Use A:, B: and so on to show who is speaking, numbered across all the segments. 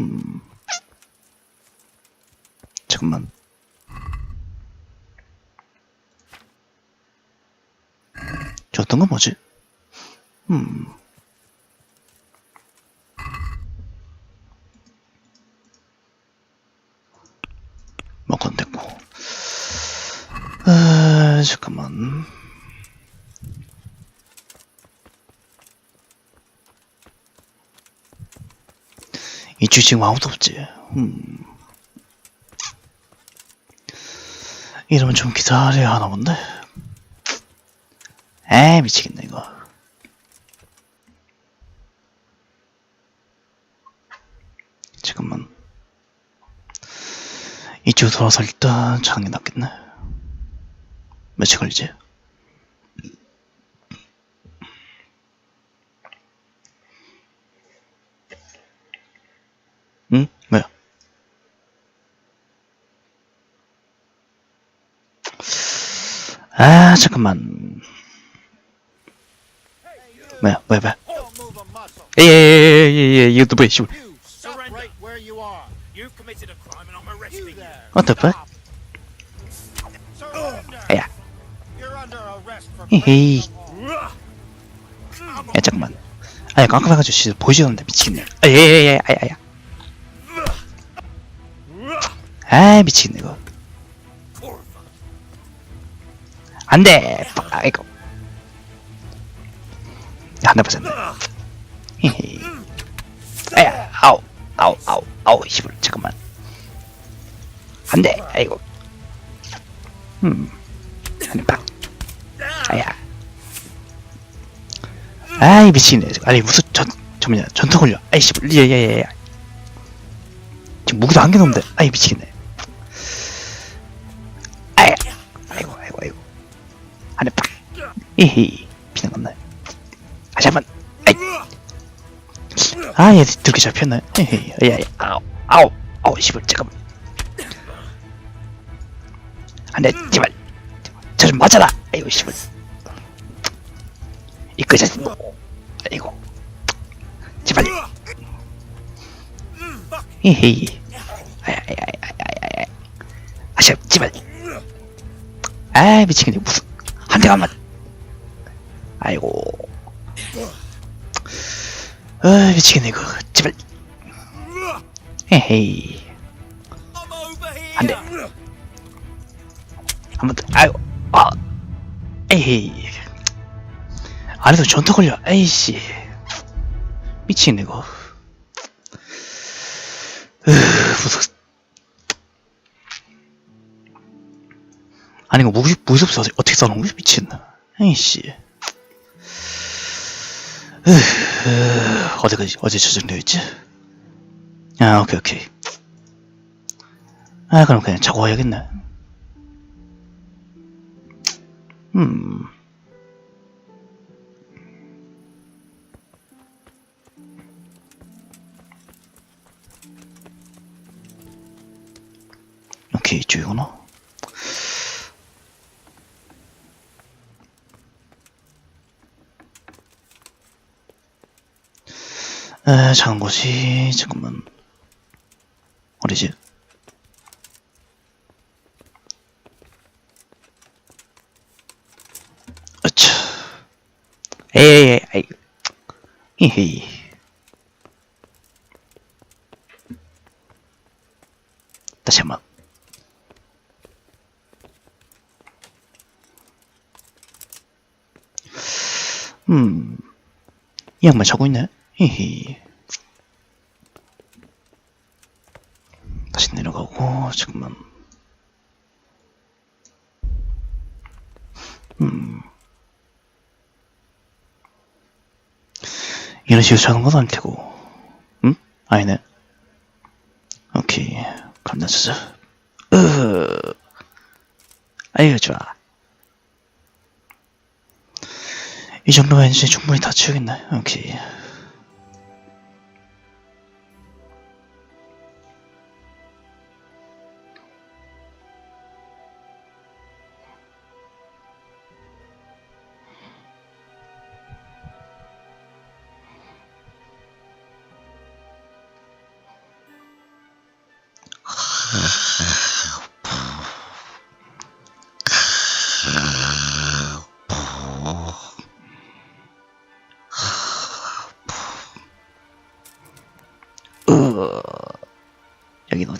A: 음. 잠깐만. 저 어떤 건 뭐지? 음. 먹건 됐고. 아, 잠깐만. 이 주 지금 아무도 없지. 음. 이러면 좀 기다려야 하나 본데. 에 미치겠네 이거. 잠깐만. 이쪽 돌아서 일단 게 낫겠네. 며칠 걸리지? 응? 뭐야? 아, 잠깐만. 뭐야, 뭐야, 뭐야.
B: Don't move a muscle.
A: 예예 예 예 예 이것도 뭐야, 씨. What the fuck? 야, 헤헤이. 야, 잠깐만. 아야, 깜깜해가지고 보이지도 않는데 미치겠네. 아, 예, 예, 예, 아야, 아야. 아, 미치겠네, 이거. 안 돼! 아이고. 야, 한대 맞았네. 히히. 아야, 아우, 아우, 아우, 아우, 씨발, 잠깐만. 안 돼! 아이고. 음. 한대 빡. 아야. 아이 미치겠네 아니 무슨 전 잠깐만요 전투 걸려 아이씨 예예 예 지금 무기도 한 개도 없는데 아이 미치겠네 이히 피는 아 잠만 아이. 아얘 들게 잡혔네 에헤이 야야 아우 아우 아우 씨발 잠깐만. 안돼 제발. 저 좀 맞아라. 아이고 씨발. 이거 자식 아이고. 제발. 히히 아야야야야야야 아씨 제발. 아 미치겠네. 무슨 한 대만 맞 아이고. 아 미치겠네 이거. 제발.
C: here.
A: 안 돼. 한 번 더. 아이고. 아. 에이. 안에서 전투 걸려. 에이씨. 미치겠네 이거. 으 무슨 아니 이거 무기 없어 어떻게 써놓은 거지 미친나? 에이씨 어디까지 어제 저장되어 있지? 아 오케이 오케이. 아 그럼 그냥 자고 와야겠네. 음. 오케이 이쪽이 에 작은 곳이 잠깐만 어디지 아차. 에이 에이. 히히 다시 한번. 음, 이 양말 자고 있네. 히히. 다시 내려가고, 잠깐만. 음. 이런 식으로 자는 건 아닐 테고. 응? 아니네. 오케이. 감나주자. 으. 아이고, 좋아. 이 정도면 이제 충분히 다 치우겠네. 오케이.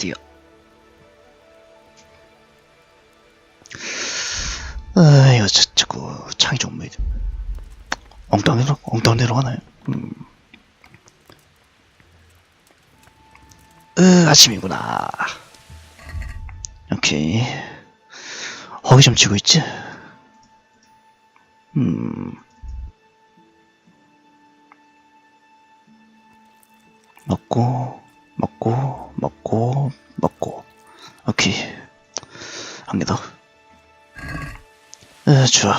A: 어디야? 아, 이거 자, 자꾸 창이 좀 왜, 엉덩이 내려, 엉덩이 내려가나요? 음. 으, 아침이구나. 오케이. 허기 좀 치고 있지? 음. 으, 좋아.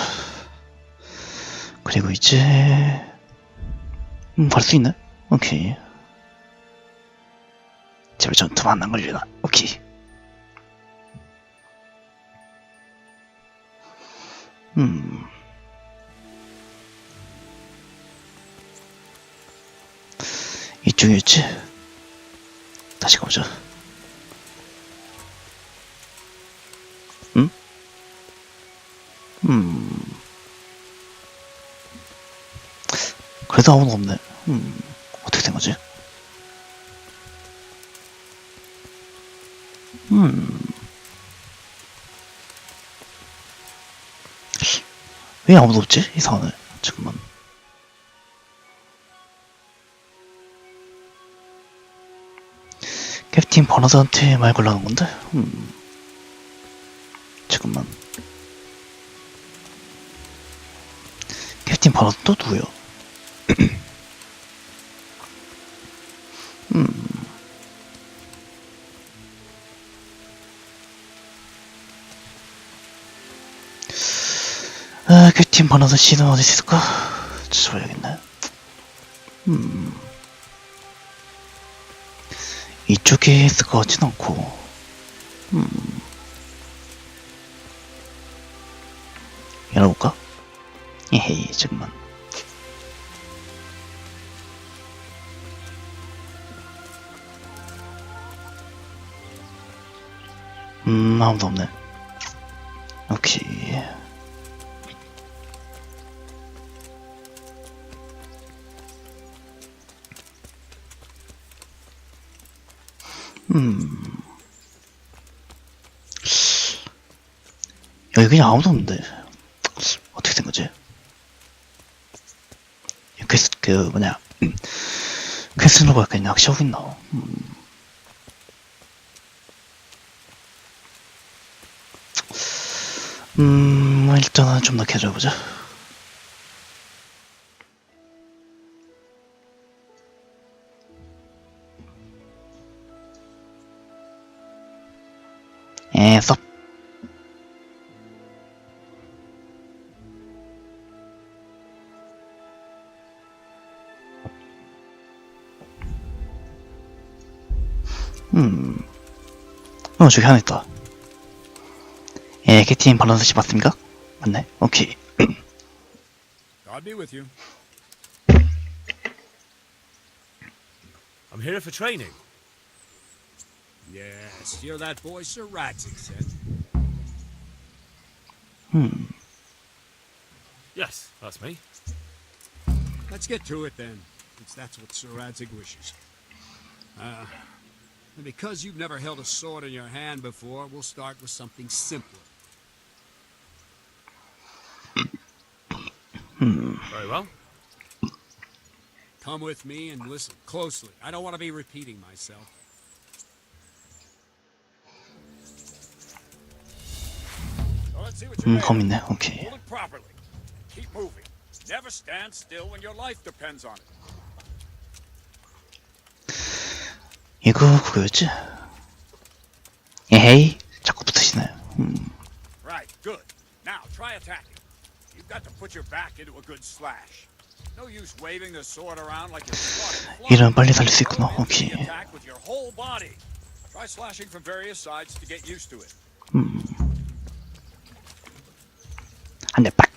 A: 그리고 이제, 음, 갈 수 있네? 오케이. 제발 전투만 안 걸리나? 오케이. 음. 이쪽이었지? 다시 가보자. 음. 그래도 아무도 없네. 음. 어떻게 된 거지? 음. 왜 아무도 없지? 이상하네. 잠깐만. 캡틴 버너드한테 말 걸라는 건데? 음. 잠깐만. 캡틴 버너드 또 누구요? 음. 아, 캡틴 버너드 씨는 어디 있을까? 찾아봐야겠네. 음. 이쪽에 있을 것 같진 않고, 음. 열어볼까? 에헤이, 잠깐만. 음, 아무도 없네. 오케이. 음. 여기 그냥 아무도 없는데. 어떻게 된 거지? 퀘스트, 그, 뭐냐. 음. 퀘스트로가 그냥 낚시하고 있나? 음. 음, 일단은 좀 더 캐줘보자. 어, 저기 하나 있다. 예, 캐틴 밸런스 씨 맞습니까? 맞네. 오케이.
D: God be with you.
C: I'm here for training.
D: Yes, you're that boy Sir Radzik said.
A: 음.
C: Yes, that's me.
D: Let's get to it then, since that's what Sir Radzik wishes. Uh, and because you've never held a sword in your hand before, we'll start with something simpler.
C: Very well.
D: Come with me and listen closely. I don't want to be repeating myself.
A: I'm coming now, okay.
B: Hold it properly. Keep moving. Never stand still when your life depends on it.
A: 이거 그거였지? 에헤이. 자꾸 붙으시네. 음.
B: Right, good. Now try attacking. You've got to put your back into a good slash. No use waving the sword around like you're swatting flies.
A: 이런 빨리 살릴 수 있구나.
B: Go into
A: 오케이.
B: the attack with your whole body. Try slashing from various sides to get used to it.
A: 음. 한대 빡.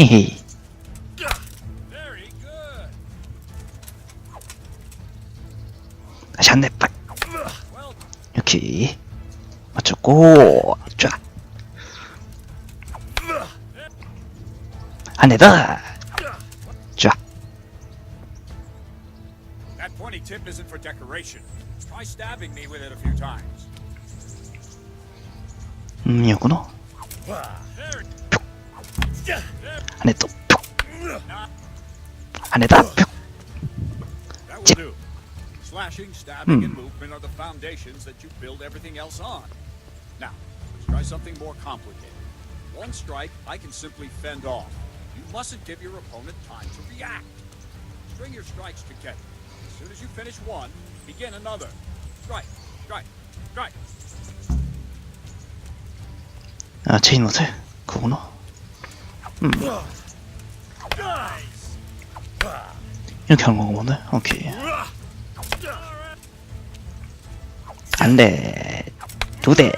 A: 에헤이. 빡.
B: Well,
A: 이렇게 맞췄고 쫙 안에다 쫙
B: That pointy tip isn't for decoration. Try stabbing me with it a few times.
A: 음, 이거구나. 안에 또 뿅. 안에다 뿅.
B: Slashing, stabbing,
A: Hmm.
B: and movement are the foundations that you build everything else on. Now, let's try something more complicated. One strike, I can simply fend off. You mustn't give your opponent time to react. String your strikes together. As soon as you finish one, begin another. Strike, strike, strike.
A: 아, 체인 옷에 그거구나. 음. 이렇게 하는 건가 보네. 오케이. 한 대, 두 대.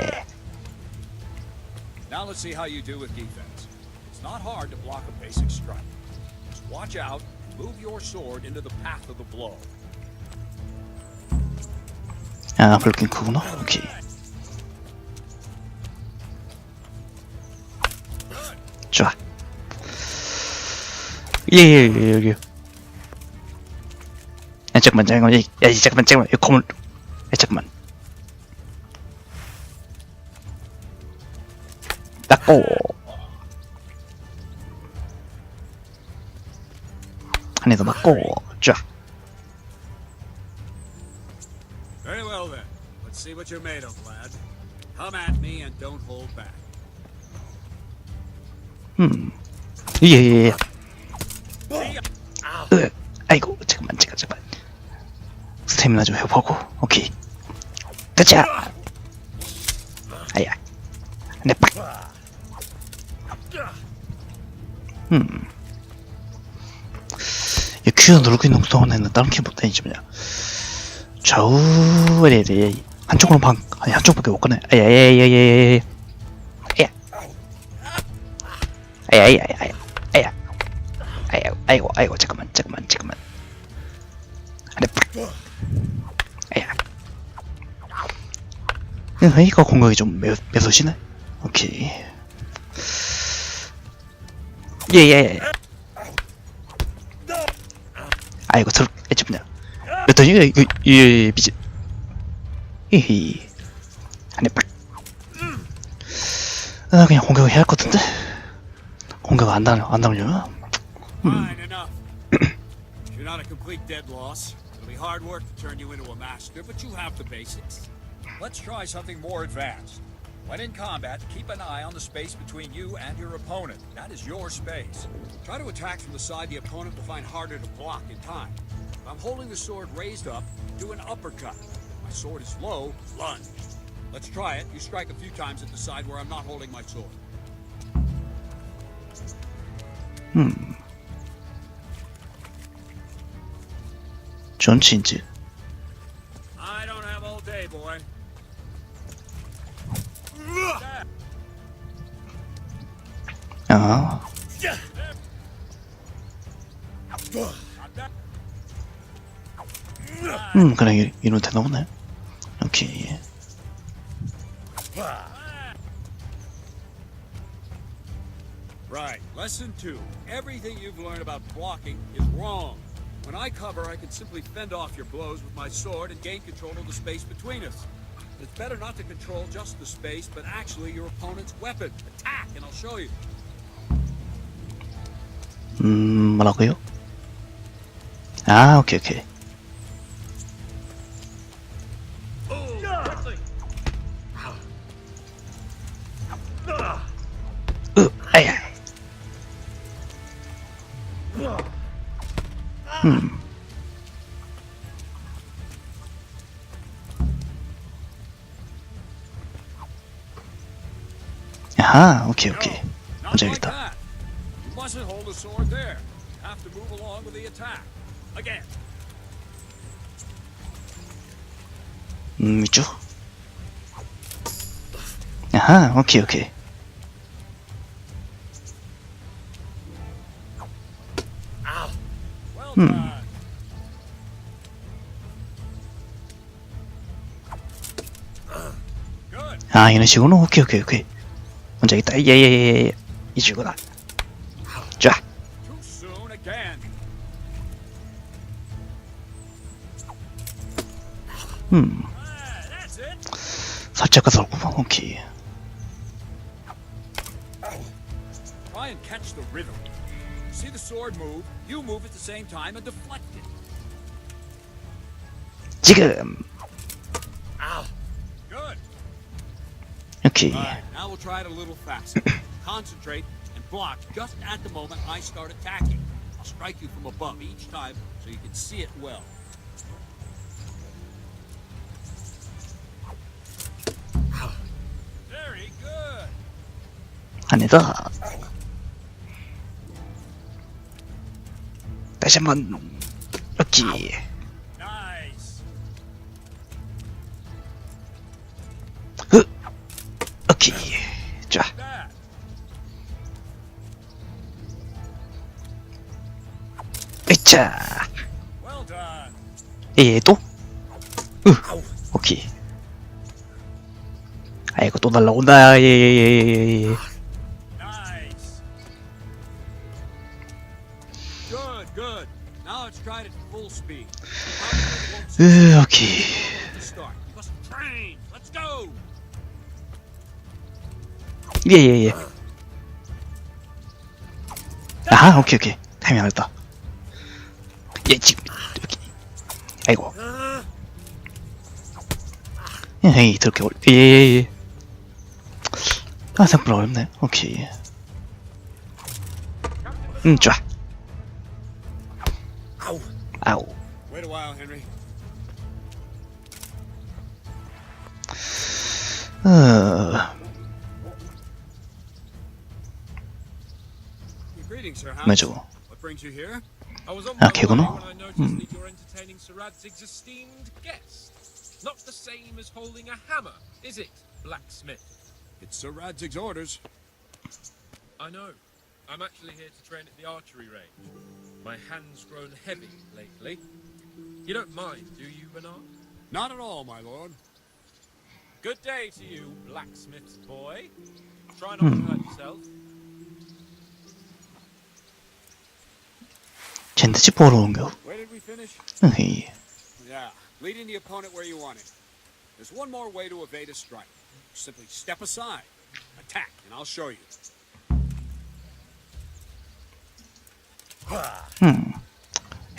B: Now let's see how you do with defense. It's not hard to block a basic strike. Just watch out and move your sword into the path of the blow.
A: 아, 블루킹 그거구나. 오케이. 쫙. 예, 예, 예, 여기. 야, 잠깐만, 잠깐만, 야, 야, 잠깐만, 잠깐만, 야, 검을, 야, 잠깐만. 닦고. 한 대 더 맞고, 쫙.
B: Very well then. Let's see what you're made of, lad. Come at me and don't hold back.
A: 음. 예, 예, 예. 으, 아이고, 잠깐만, 잠깐, 잠깐. 스태미나 좀 회복하고, 오케이. 가자! 아야. 내 빡! 음. 이큐 누르고 있는 동안에는 다른 키보드 아니지, 뭐냐. 좌우, 네, 네. 한쪽으로 방, 아니, 한쪽밖에 못 가네. 아야, 아야, 아야, 아야, 아야. 아이고, 아이고, 잠깐만, 잠깐만, 잠깐만. 안에 팍. 아야. 응, 이거 공격이 좀 매, 매서시네. 오케이. 예, 예, 예. 아이고, 저, 애지 뭐냐. 몇 턴이, 이거, 예, 미지. 히히. 안에 팍. 아, 그냥 공격을 해야 할 것 같은데? 공격 안 당, 안?
B: Fine enough. You're not a complete dead loss. It'll be hard work to turn you into a master, but you have the basics. Let's try something more advanced. When in combat, keep an eye on the space between you and your opponent. That is your space. Try to attack from the side the opponent will find harder to block in time. If I'm holding the sword raised up, do an uppercut. My sword is low, lunge. Let's try it. You strike a few times at the side where I'm not holding my sword. Hmm.
A: John 음, 그래, 이- 이런 되나 보네. 오케이.
B: Right. Lesson two. Everything you've learned about blocking is wrong. When I cover, I can simply fend off your blows with my sword and gain control of the space between us. It's better not to control just the space, but actually your opponent's weapon. Attack, and I'll show you.
A: 음, 뭐라고요? 아, 오케이, 오케이. 으, 아야. 음. 아하, 오케이, 오케이. 먼저
B: like
A: 해야겠다.
B: that. You mustn't hold the sword there. You have to move along with the attack. Again.
A: 음, 이쪽. 아하, 오케이, 오케이.
B: Done.
A: 아 이런 식으로 오케이 오케이 오케이 먼저 있다 예 예예 이쪽이구나 음,
B: Ah, that's it.
A: 살짝 가서구만 오케이
B: Try and catch the rhythm. See the sword move, you move at the same time and deflect it.
A: 지금
B: Good.
A: 오케이
B: Alright, now we'll try it a little faster. Concentrate and block just at the moment I start attacking. I'll strike you from above each time so you can see it well.
A: 아니다 다시 한번
B: Nice.
A: 으 오케이 쫙
B: That.
A: 으차. 얘도 으 오케이 아이고 또 날라온다 예예예예
B: Nice.
A: 으 오케이
B: train. Let's go.
A: 예예 예. 아하 오케이 오케이. 타이밍 알았다. 예 지금 여기. 아이고. 에이 그렇게 어려 예예 예. 아 생각보다 어렵네. 오케이. 음 좋아 Ow.
B: Wait a while, Henry.
A: Uh. Major.
B: What brings you here?
E: I was on
A: ah,
E: my when I noticed
A: hmm.
E: that you're entertaining esteemed guest. Not the same as holding a hammer, is it, blacksmith?
B: It's Sir Radzig's orders.
E: I know. I'm actually here to train at the archery range. My hand's grown heavy lately. You don't mind, do you, Bernard?
B: Not at all, my lord.
E: Good day to you, blacksmith's boy. Try not to hurt yourself.
A: 젠드 집 보러 온겨
B: Where did we finish?
A: 으이
B: Yeah, leading the opponent where you want him. There's one more way to evade a strike. Simply step aside, attack, and I'll show you.
A: 음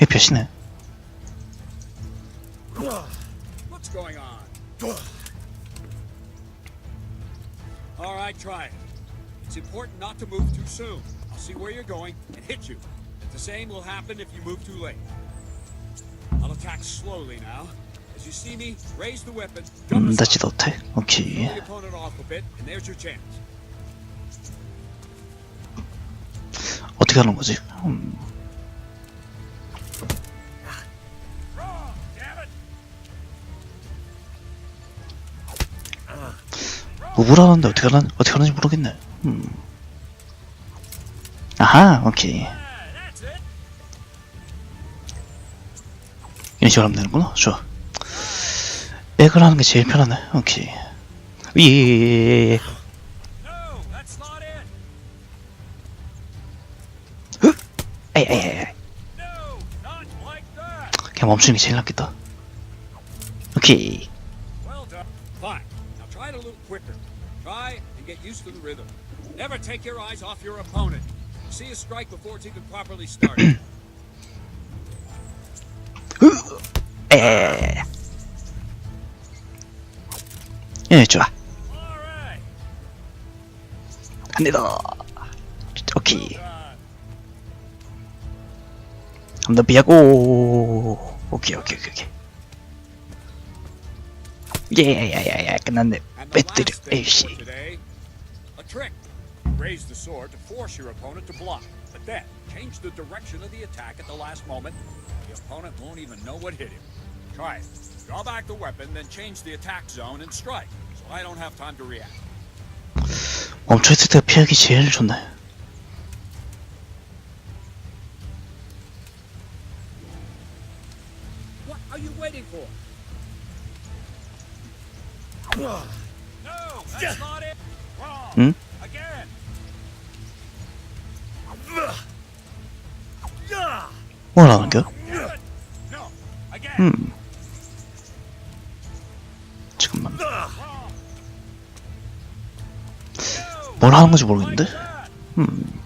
A: 해피하시네
B: What's going on? All right, try it. It's important not to move too soon. I'll see where you're going and hit you. And the same will happen if you move too late. I'll attack slowly now. As you see me, raise the weapon, jump
A: 음. 다치도 못해 오케이
B: Throw the opponent off a bit, and there's your chance.
A: 어떻게 하는 거지 음! 우울하는데 어떻게 하는 어떻게 하는지 모르겠네. 음. 아하 오케이. 이런 식으로 하면 되는구나. 좋아. 백을 하는 게 제일 편하네. 오케이. 예 그냥 멈추는 게 제일 낫겠다 오케이
B: Well done. Fine. Now try it a little quicker. Try and get used to the rhythm. Never take your eyes off your opponent. See a strike before it's even properly started.
A: 에이 예 좋아. 한대 더 오케이
B: Done.
A: 한번더 피하고 오케이 오케이 오케이 오케이 예야야야 끝났네
B: thing
A: 에이씨.
B: Raise the sword to force your opponent to block, but then change the direction of the attack at the last moment. The opponent won't even know what hit him. Try it. Draw back the weapon, then change the attack zone and strike, so I don't have time to react.
A: 멈춰있을 때 피하기 제일 좋네 뭘 하는 겨? 음. 잠깐만. 뭘 하는 건지 모르겠는데? 음.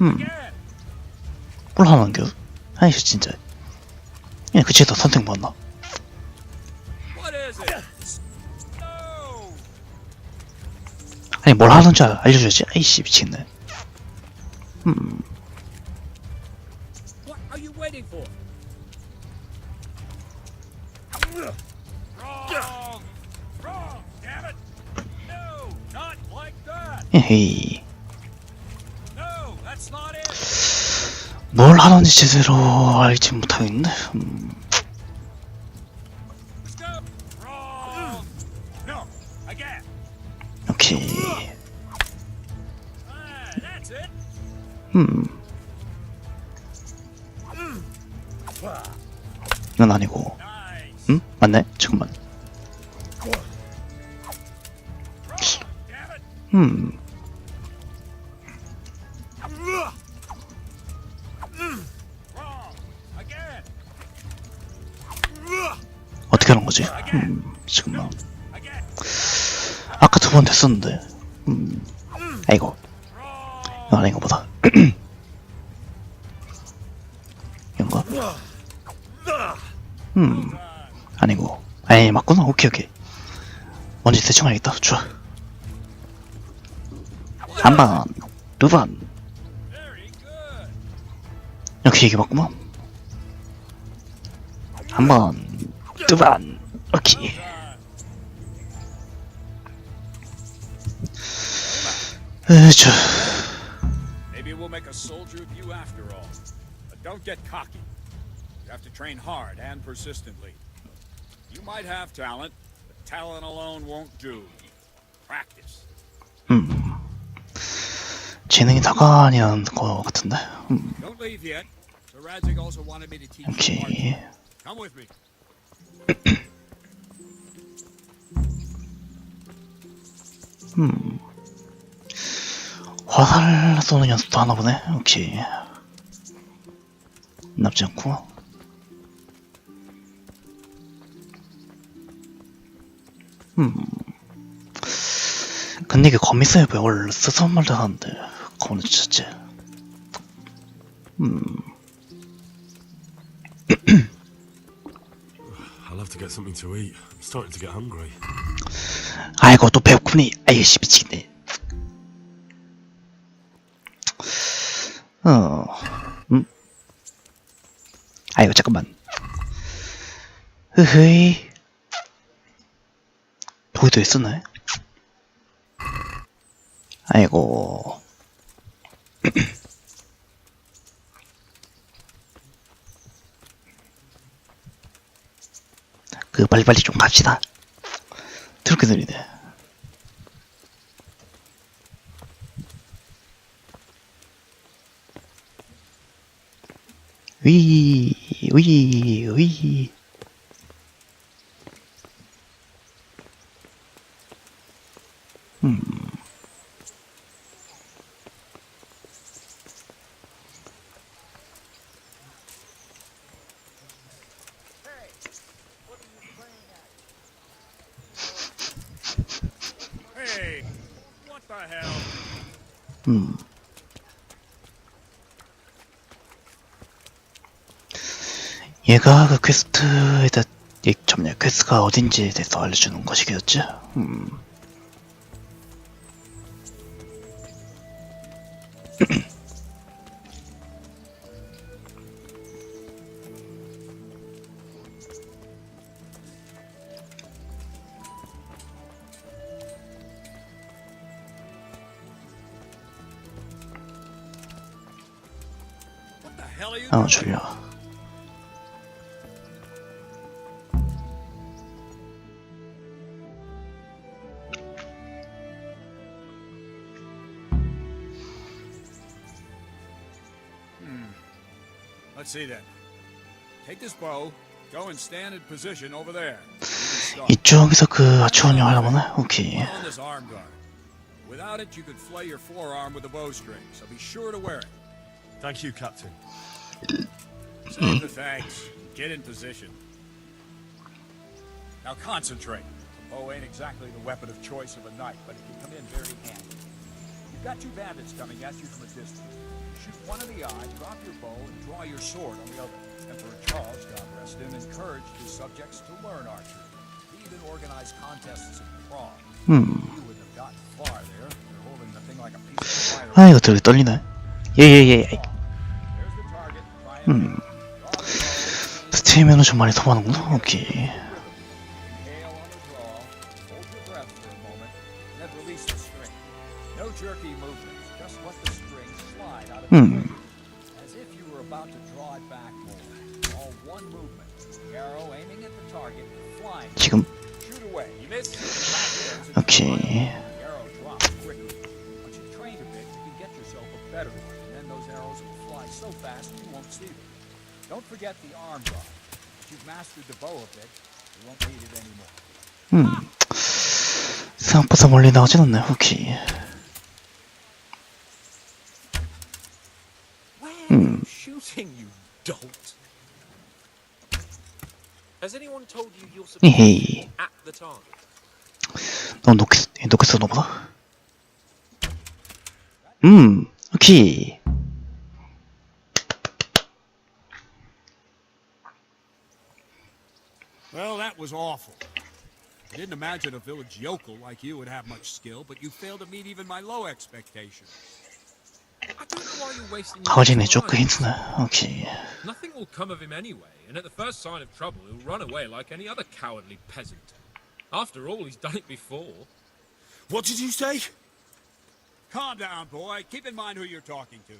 A: 음. 뭘 하는 겨? 아이씨 진짜. 야 그치다 선택 맞나? 아니 뭘 하는지 알- 알려줘야지. 아이씨. 음. 에헤이.
B: It.
A: 뭘 하는지 제대로 알지 못하겠네. 음. 오케이.
B: Ah.
A: 음. 이건 아니고. 음? 맞네? 잠깐만. 음. 어떻게 하는 거지? 음. 잠깐만. 두 번 됐었는데. 음. 아이고. 이거 아닌가 보다. 이건가? 음. 아니고. 아니, 맞구나. 오케이, 오케이. 뭔지 대충 알겠다. 좋아. 한 번, 두 번. 역시 이게 맞구만. 한 번, 두 번. 오케이.
B: Maybe we'll make a soldier of you after all. But don't get cocky. You have to train hard and persistently. You might have talent, but talent alone won't do. Practice.
A: 음. 재능이 다가 아니라는 거 같은데. 음.
B: Don't leave yet. Sir Radzig also wanted me to teach you marching.
A: 오케이.
B: Come with me.
A: 음. 화살 쏘는 연습도 하나 보네. 오케이. 나쁘지 않고. 음. 근데 이게 왜 원래 쓰던 말도 하는데 거는 진짜. 음. 아이고 또 배고프니. 아이씨 미치겠네. 어. 음. 아이고 잠깐만. 흐흐이. 거기도 있었네. 아이고. 그 빨리빨리 좀 갑시다. 그렇게 들리네.
B: Oui, oui,
A: oui. 얘가 그 퀘스트에 대해 이 점냐 퀘스트가 어딘지에 대해서 알려주는 것이겠지? 음. 아? 졸려.
B: see then. Take this bow, go and stand in position over there. You can start.
A: 이쪽에서 그 아추원용 하려면은 오케이.
B: Put on this arm guard. Without it, you could flay your forearm with a bowstring, so be sure to wear it.
F: Thank you, Captain.
B: Save the thanks. Get in position. Now concentrate. The bow ain't exactly the weapon of choice of a knight, but it can come in very handy. You've got two bandits coming at you from a distance. Shoot one in the eye, drop your bow, and draw your sword on the other. Emperor Charles, God rest him, encouraged his subjects to learn archery. He even organized contests in Prague.
A: 음.
B: You wouldn't have gotten far there. They're holding the thing like a piece of fire.
A: 아 이거 되게 떨리네. 예예예. 음. 스테이면은 좀 많이 소모하는구나. 오케이.
B: Flying.
A: 지금 오케이. 음. 생각보다 멀리 나오진 않네. 오케이.
E: you shooting, you dolt? Has anyone told you you're supposed to
A: 이헤이.
E: at the target?
A: 너 놓겠, 놓겠어, 너보다? 음, 오케이.
D: Well, that was awful. I didn't imagine a village yokel like you would have much skill, but you failed to meet even my low expectations.
A: Harjin is okay, okay.
E: Nothing will come of him anyway, and at the first sign of trouble, he'll run away like any other cowardly peasant. After all, he's done it before.
F: What did you say?
D: Calm down, boy. Keep in mind who you're talking to.